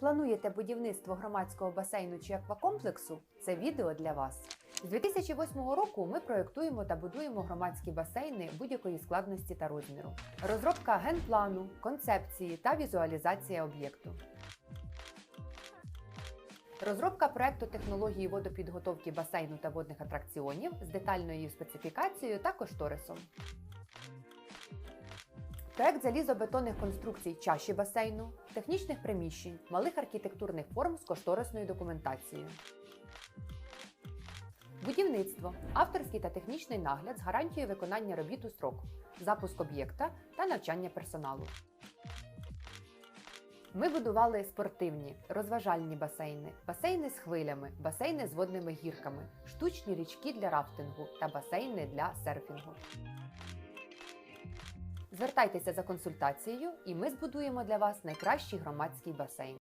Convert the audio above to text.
Плануєте будівництво громадського басейну чи аквакомплексу? Це відео для вас. З 2008 року ми проєктуємо та будуємо громадські басейни будь-якої складності та розміру. Розробка генплану, концепції та візуалізація об'єкту. Розробка проекту технології водопідготовки басейну та водних атракціонів з детальною специфікацією та кошторисом. Проект залізобетонних конструкцій чаші басейну, технічних приміщень, малих архітектурних форм з кошторисною документацією. Будівництво, авторський та технічний нагляд з гарантією виконання робіт у строк, запуск об'єкта та навчання персоналу. Ми будували спортивні, розважальні басейни, басейни з хвилями, басейни з водними гірками, штучні річки для рафтингу та басейни для серфінгу. Звертайтеся за консультацією, і ми збудуємо для вас найкращий громадський басейн.